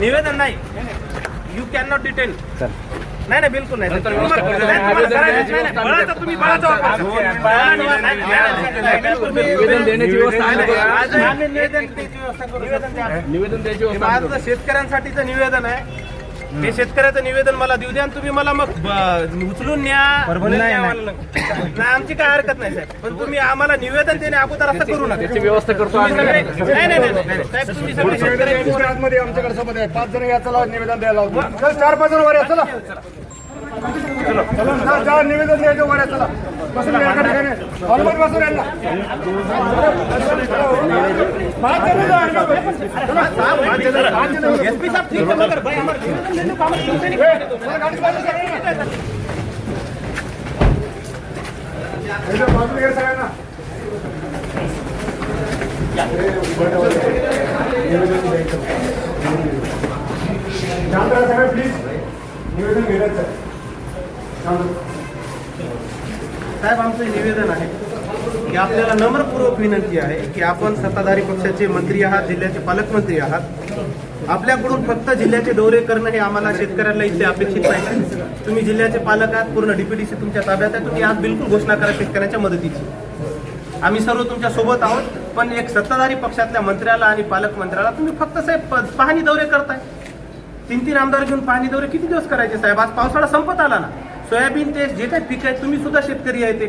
निवेदन नाही you can not detain sir नाही नाही बिलकुल नाही निवेदन द्यायची व्यवस्था हे शेतकऱ्यांसाठीचं निवेदन आहे ते शेतकऱ्याचं निवेदन मला देऊ द्या आणि तुम्ही मला मग ब- उचलून न्या. नाही, न्या नाही. आमची काय हरकत नाही साहेब. पण तुम्ही आम्हाला निवेदन देणे अगोदर असं करू नका. त्याची व्यवस्था करतो तुम्ही आम्ही. सगळे नाही नाही नाही, नाही साहेब तुम्ही सगळे शेतकऱ्यांची आतमध्ये आमच्याकडे सोबत आहे. पाच जण या चला निवेदन द्यायला लावतो. चल चार पाच जण वर या चला. निवेदन द्यायचं वर या चला. बसून या एका ठिकाणी. हॉलमध्ये बसून यांना सगळे प्लीज निवेदन घ्यायचं साहेब आमचं निवेदन आहे. की आपल्याला नम्रपूर्वक विनंती आहे की आपण सत्ताधारी पक्षाचे मंत्री आहात जिल्ह्याचे पालकमंत्री आहात. आपल्याकडून फक्त जिल्ह्याचे दौरे करणं हे आम्हाला शेतकऱ्यांना इथे अपेक्षित नाही. तुम्ही जिल्ह्याचे पालक आहात पूर्ण डीपीडीसी तुमच्या ताब्यात आहे तुम्ही आज बिलकुल घोषणा करा शेतकऱ्यांच्या मदतीची. आम्ही सर्व तुमच्यासोबत आहोत पण एक सत्ताधारी पक्षातल्या मंत्र्याला आणि पालकमंत्र्याला तुम्ही फक्त साहेब पाहणी दौरे करताय. तीन तीन आमदार घेऊन पाहणी दौरे किती दिवस करायचे साहेब? आज पावसाळा संपत आला ना. सोयाबीन ते जे काही पीक आहे तुम्ही सुद्धा शेतकरी आहे ते.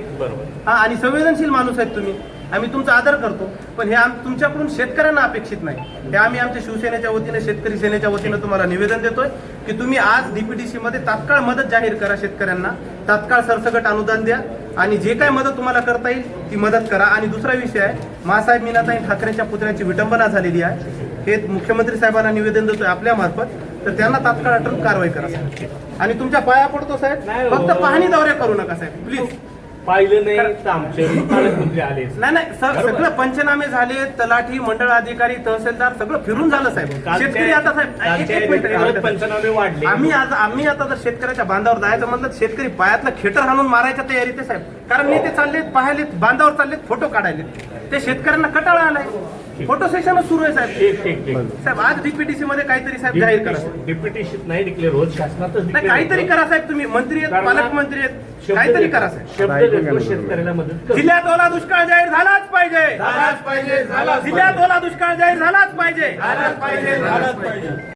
हा आणि संवेदनशील माणूस आहेत तुम्ही. आम्ही तुमचा आदर करतो पण हे आम तुमच्याकडून शेतकऱ्यांना अपेक्षित नाही. हे आम्ही आमच्या शिवसेनेच्या वतीने शेतकरी सेनेच्या वतीनं तुम्हाला निवेदन देतोय की तुम्ही आज डीपीडीसी मध्ये तात्काळ मदत जाहीर करा शेतकऱ्यांना. तात्काळ सरसकट अनुदान द्या आणि जे काय मदत तुम्हाला करता येईल ती मदत करा. आणि दुसरा विषय आहे मासाहेब मीनाताई ठाकरेंच्या पुतळ्याची विटंबना झालेली आहे. हे मुख्यमंत्री साहेबांना निवेदन देतोय आपल्या मार्फत तर त्यांना तात्काळ अटक कारवाई करा साहेब. आणि तुमच्या पाया पडतो साहेब. फक्त पाहणी दौरे करू नका साहेब प्लीज पाहिलं नाही तर आमचे पालकमंत्री आले? नाही नाही स- सगळं पंचनामे झाले तलाठी मंडळ अधिकारी तहसीलदार सगळं फिरून झालं साहेब. शेतकरी आता साहेब एक- एक मिनिट, एक मिनिट. पंचनामे वाढले. आम्ही आज आम्ही आता जर शेतकऱ्याच्या बांधावर जायचं म्हणलं तर शेतकरी पायातलं खेटर हाणून मारायच्या तयारीत आहे साहेब. कारण नेते चाललेत पाहायलेत बांधावर चाललेत फोटो काढायलेत. ते शेतकऱ्यांना कटाळा आलाय. फोटो सेशन सुरू आहे साहेब. ठीक ठीक ठीक. साहेब आज डीपीटीसी मध्ये काहीतरी साहेब जाहीर करा. साहेब. डिप्युटी नाही डिक्लेअर होत शासनातच नाही declare काहीतरी होतं. करा साहेब तुम्ही. मंत्री आहेत कारण पालकमंत्री आहेत. शब्द काहीतरी देतो. करा साहेब. शब्द देतो. शेतकऱ्याला मदत कर जिल्ह्यात ओला दुष्काळ जाहीर झालाच पाहिजे. झालाच पाहिजे झालाच जिल्ह्यात ओला दुष्काळ जाहीर झालाच पाहिजे. पाहिजे झालाच पाहिजे.